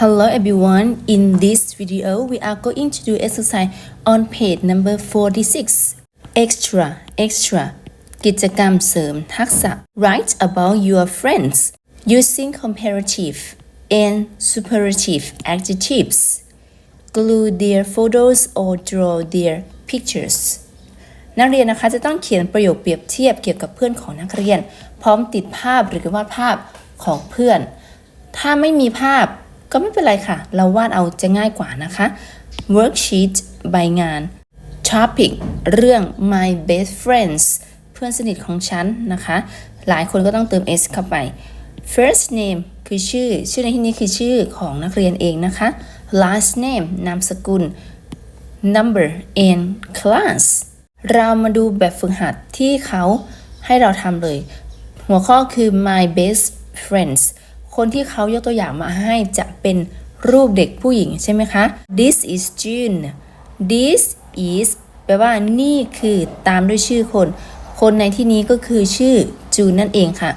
Hello everyone, in this video we are going to do exercise on page number 46 extra extra กิจกรรมเสริมทักษะ Write about your friends using comparative and superlative adjectives glue their photos or draw their pictures นักเรียนนะคะจะต้องเขียนประโยคเปรียบเทียบเกี่ยวกับเพื่อนของนักเรียน พร้อมติดภาพหรือวาดภาพของเพื่อน ถ้าไม่มีภาพ ก็ไม่เป็นไรค่ะ เราวาดเอาจะง่ายกว่านะคะ worksheet ใบงาน topic เรื่อง my best friends เพื่อนสนิทของฉันนะคะ หลายคนก็ต้องเติม s เข้าไป first name คือชื่อ ชื่อในที่นี้คือชื่อของนักเรียนเองนะคะ last name นามสกุล number and class เรามาดูแบบฝึกหัดที่เขาให้เราทำเลย หัวข้อคือ my best friends คนที่เขายกตัวอย่างมาให้จะเป็นรูปเด็กผู้หญิงใช่ไหมคะ this is June this is แปลว่านี่คือตามด้วยชื่อคน คนในที่นี้ก็คือชื่อจูนนั่นเองค่ะ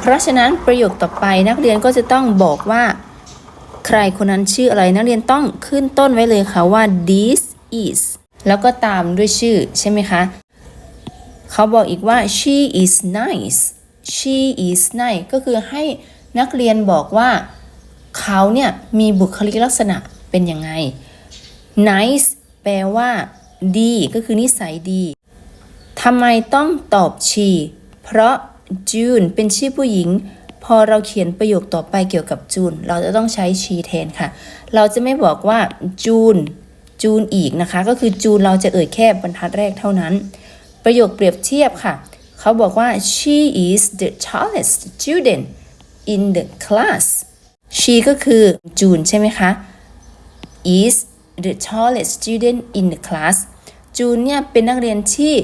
เพราะฉะนั้นประโยคต่อไปนักเรียนก็จะต้องบอกว่า ใครคนนั้นชื่ออะไรนักเรียนต้องขึ้นต้นไว้เลยค่ะว่า this is แล้วก็ตามด้วยชื่อใช่ไหมคะ เขาบอกอีกว่า she is nice she is nice ก็คือให้ นักเรียนบอกว่าเขาเนี่ยมีบุคลิกลักษณะเป็นยังไง nice แปลว่าดีก็คือนิสัยดีทำไมต้องตอบ she เพราะจูนเป็นชื่อผู้หญิง พอเราเขียนประโยคต่อไปเกี่ยวกับจูน เราจะต้องใช้ she แทนค่ะ เราจะไม่บอกว่าจูนจูนอีกนะคะ ก็คือจูนเราจะเอ่ยแค่บรรทัดแรกเท่านั้น ประโยคเปรียบเทียบค่ะ เขาบอกว่า she is the tallest student in the class she ก็คือจูนใช่ไหมคะ is the tallest student in the class จูนเนี่ยเป็นนักเรียนที่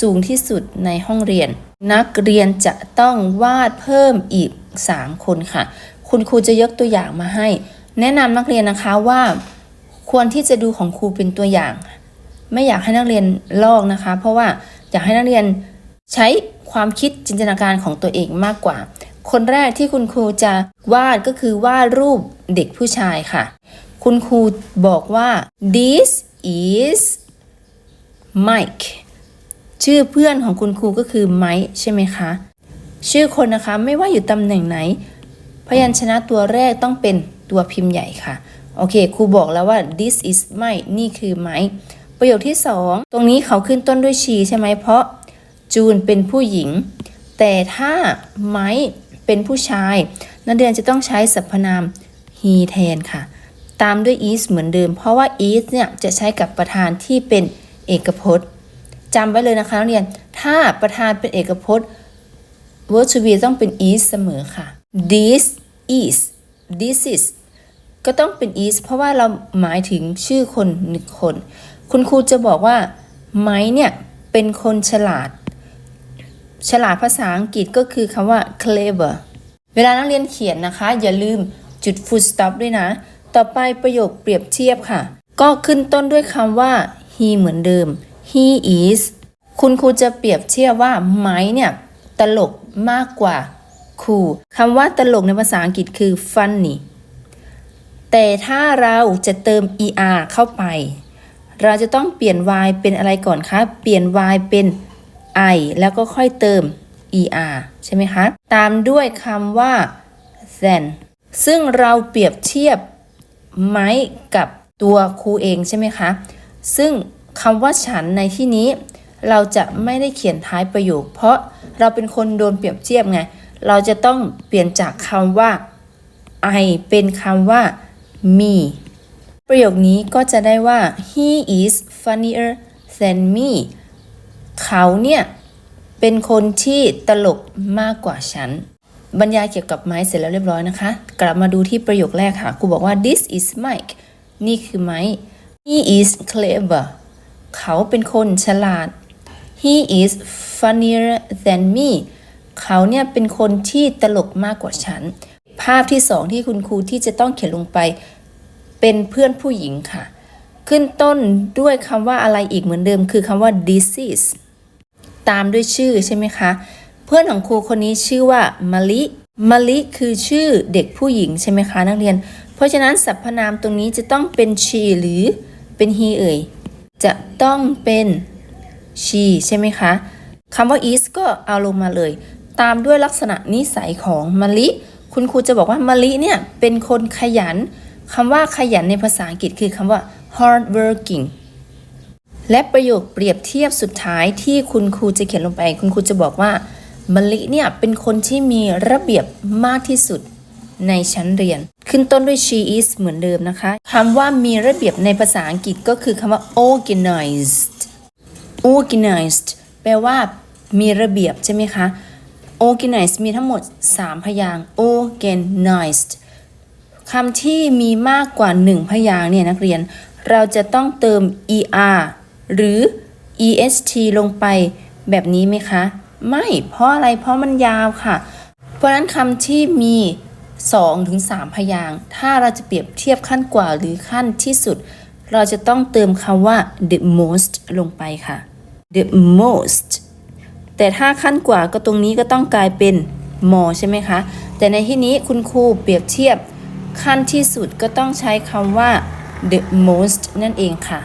สูงที่สุดในห้องเรียน นักเรียนจะต้องวาดเพิ่มอีก 3 คนค่ะ คุณครูจะยกตัวอย่างมาให้ แนะนำนักเรียนนะคะว่า ควรที่จะดูของครูเป็นตัวอย่าง ไม่อยากให้นักเรียนลอกนะคะ เพราะว่าอยากให้นักเรียนใช้ความคิดจินตนาการของตัวเองมากกว่า คนแรกที่คุณครูจะวาดก็คือวาดรูปเด็กผู้ชายค่ะ คุณครูบอกว่า this is Mike ชื่อเพื่อนของคุณครูก็คือไมค์ใช่ไหมคะ ชื่อคนนะคะไม่ว่าอยู่ตำแหน่งไหน พยัญชนะตัวแรกต้องเป็นตัวพิมพ์ใหญ่ค่ะ โอเคครูบอกแล้วว่า this is Mike นี่คือไมค์ประโยคที่ 2 ตรงนี้เขาขึ้นต้นด้วยชีใช่ไหมเพราะจูนเป็นผู้หญิง แต่ถ้าไมค์ เป็นผู้ชายนักเรียนจะต้องใช้สรรพนาม he แทนค่ะ ตามด้วย is เหมือนเดิม เพราะว่า is เนี่ยจะใช้กับประธานที่เป็นเอกพจน์จำไว้เลยนะคะนักเรียน ถ้าประธานเป็นเอกพจน์ verb to be ต้องเป็น is เสมอค่ะ this is this is ก็ต้องเป็น is เพราะว่าเราหมายถึงชื่อคนหนึ่งคน คุณครูจะบอกว่าไม้เนี่ยเป็นคนฉลาด ฉลาดภาษาอังกฤษก็คือคำว่า clever เวลานักเรียนเขียนนะคะ อย่าลืมจุด full stop ด้วยนะ ต่อไปประโยคเปรียบเทียบค่ะ ก็ขึ้นต้นด้วยคำว่า he เหมือนเดิม he is คุณครูจะเปรียบเทียบว่าไม้เนี่ยตลกมากกว่าครูคำว่าตลกในภาษาอังกฤษคือ funny แต่ถ้าเราจะเติม er เข้าไป เราจะต้องเปลี่ยน y เป็นอะไรก่อนคะ เปลี่ยน y เป็น i แล้วก็ค่อยเติม er ใช่ไหมคะ ตามด้วยคำว่า than ซึ่งเราเปรียบเทียบไม้กับตัวครูเองใช่ไหมคะ ซึ่งคำว่าฉันในที่นี้ เราจะไม่ได้เขียนท้ายประโยค เพราะเราเป็นคนโดนเปรียบเทียบไง เราจะต้องเปลี่ยนจากคำว่า I เป็นคำว่า me ประโยคนี้ก็จะได้ว่า he is funnier than me เขาเนี่ยเป็นคนที่ตลกมากกว่าฉัน บรรยายเกี่ยวกับไม้เสร็จแล้วเรียบร้อยนะคะ กลับมาดูที่ประโยคแรกค่ะครูบอกว่า this is Mike นี่คือไม้ he is clever เขาเป็นคนฉลาด he is funnier than me เขาเนี่ยเป็นคนที่ตลกมากกว่าฉัน ภาพที่สองที่คุณครูที่จะต้องเขียนลงไป เป็นเพื่อนผู้หญิงค่ะ ขึ้นต้นด้วยคำว่าอะไรอีกเหมือนเดิมคือคำว่า disease ตามด้วยชื่อใช่ไหมคะ เพื่อนของครูคนนี้ชื่อว่ามะลิมะลิคือชื่อเด็กผู้หญิงใช่ไหมคะนักเรียน เพราะฉะนั้นสรรพนามตรงนี้จะต้องเป็น she หรือเป็น he เอ่ย จะต้องเป็น she ใช่ไหมคะคำว่า is ก็เอาลงมาเลย ตามด้วยลักษณะนิสัยของมะลิ คุณครูจะบอกว่ามะลิเนี่ยเป็นคนขยันคำว่าขยันในภาษาอังกฤษคือคำว่า hard working และประโยคเปรียบเทียบสุดท้ายที่คุณครูจะเขียนลงไป คุณครูจะบอกว่ามะลิเนี่ยเป็นคนที่มีระเบียบมากที่สุดในชั้นเรียน ขึ้นต้นด้วย she is เหมือนเดิมนะคะคำว่ามีระเบียบในภาษาอังกฤษก็คือคำว่า organized organized แปลว่ามีระเบียบใช่ไหมคะ organized มีทั้งหมด 3 พยาง organized คำที่มีมากกว่า 1 พยางเนี่ยนักเรียน เราจะต้องเติม er หรือ est ลงไปแบบนี้ไหมคะ ไม่เพราะอะไรเพราะมันยาวค่ะ เพราะนั้นคำที่มี 2-3ถึง3พยางค์ถ้าเราจะเปรียบเทียบขั้นกว่าหรือขั้นที่สุด เราจะต้องเติมคำว่า the most ลงไปค่ะ the most แต่ถ้าขั้นกว่าก็ตรงนี้ก็ต้องกลายเป็น more ใช่ไหมคะ แต่ในที่นี้คุณครูเปรียบเทียบขั้นที่สุดก็ต้องใช้คำว่า the most นั่นเองค่ะ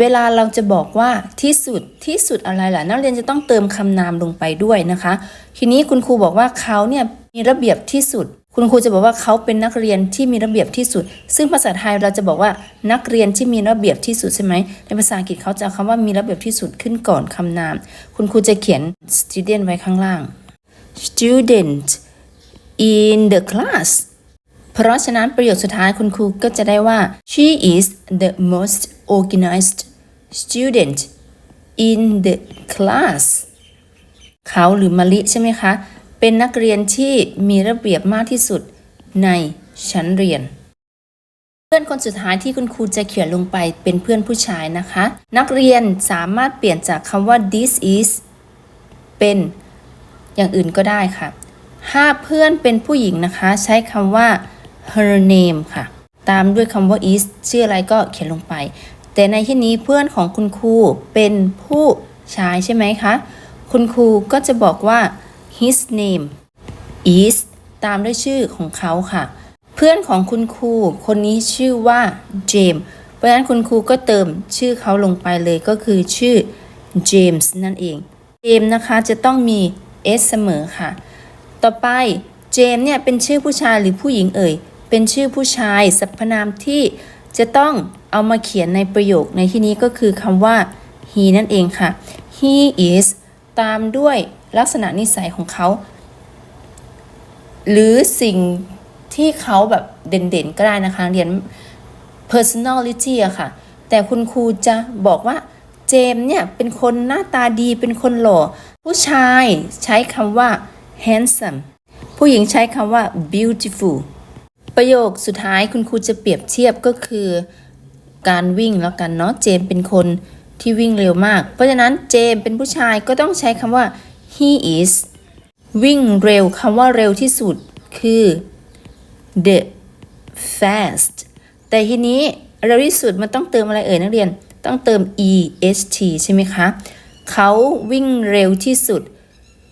เวลาเราจะบอกว่าที่สุดที่สุดอะไรล่ะ นักเรียนจะต้องเติมคำนามลงไปด้วยนะคะ ทีนี้คุณครูบอกว่าเขาเนี่ยมีระเบียบที่สุด คุณครูจะบอกว่าเขาเป็นนักเรียนที่มีระเบียบที่สุด ซึ่งภาษาไทยเราจะบอกว่านักเรียนที่มีระเบียบที่สุดใช่ไหมในภาษาอังกฤษเขาจะเอาคำว่ามีระเบียบที่สุดขึ้นก่อนคำนาม คุณครูจะเขียน student ไว้ข้างล่าง student in the class เพราะฉะนั้นประโยคสุดท้ายคุณครูก็จะได้ว่า she is the most organized student in the class เขาหรือมะลิใช่ไหมคะ เป็นนักเรียนที่มีระเบียบมากที่สุดในชั้นเรียน เพื่อนคนสุดท้ายที่คุณครูจะเขียนลงไปเป็นเพื่อนผู้ชายนะคะ นักเรียนสามารถเปลี่ยนจากคำว่า this is เป็นอย่างอื่นก็ได้ค่ะ ถ้าเพื่อนเป็นผู้หญิงนะคะ ใช้คำว่า her name ค่ะ ตามด้วยคำว่า is ชื่ออะไรก็เขียนลงไป แต่ในที่นี้เพื่อนของคุณครูเป็นผู้ชายใช่ไหมคะ คุณครูก็จะบอกว่า his name is ตามด้วยชื่อของเขาค่ะ เพื่อนของคุณครูคนนี้ชื่อว่าเจมส์เพราะฉะนั้นคุณครูก็เติมชื่อเขาลงไปเลยก็คือชื่อเจมส์นั่นเองเจมนะคะจะต้องมี s เสมอค่ะ ต่อไปเจมเนี่ยเป็นชื่อผู้ชายหรือผู้หญิงเอ่ย เป็นชื่อผู้ชายสรรพนามที่จะต้องเอามาเขียนในประโยคในที่นี้ก็คือคำว่า he นั่นเองค่ะ he is ตามด้วยลักษณะนิสัยของเขา หรือสิ่งที่เขาแบบเด่นๆก็ได้นะคะเรียน personality อะค่ะ แต่คุณครูจะบอกว่าเจมเนี่ย เป็นคนหน้าตาดีเป็นคนหล่อ ผู้ชายใช้คำว่า handsome ผู้หญิงใช้คำว่า beautiful ประโยคสุดท้ายคุณครูจะเปรียบเทียบก็คือ การวิ่งแล้วกันเนาะเจมเป็นคนที่วิ่งเร็วมาก เพราะฉะนั้นเจมเป็นผู้ชายก็ต้องใช้คำว่า he is วิ่งเร็วคำว่าเร็วที่สุดคือ the fast แต่ทีนี้เร็วที่สุดมันต้องเติมอะไรเอ่ยนักเรียน ต้องเติม est ใช่ไหมคะ เขาวิ่งเร็วที่สุด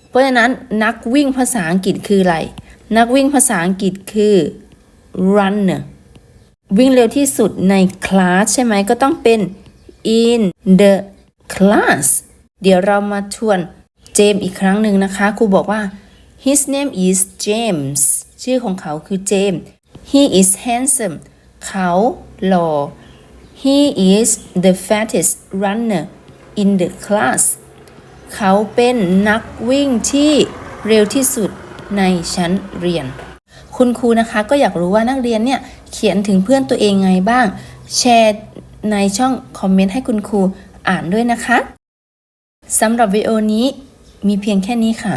เพราะฉะนั้นนักวิ่งภาษาอังกฤษคืออะไร นักวิ่งภาษาอังกฤษคือ runner วิ่งเร็วที่สุดในคลาสใช่ไหมก็ต้องเป็น in the class เดี๋ยวเรามาทวนเจมส์อีกครั้งหนึ่งนะคะครูบอกว่า his name is James ชื่อของเขาคือเจมส์ he is handsome เขาหล่อ he is the fattest runner in the class เขาเป็นนักวิ่งที่เร็วที่สุดในชั้นเรียน คุณครูนะคะก็อยากรู้ว่านักเรียนเนี่ยเขียนถึงเพื่อนตัวเองไงบ้าง แชร์ในช่องคอมเมนต์ให้คุณครูอ่านด้วยนะคะสำหรับวิดีโอนี้มีเพียงแค่นี้ค่ะ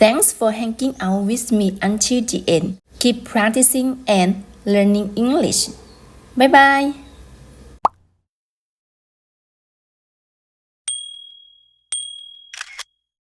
Thanks for hanging out with me until the end. Keep practicing and learning English. Bye bye.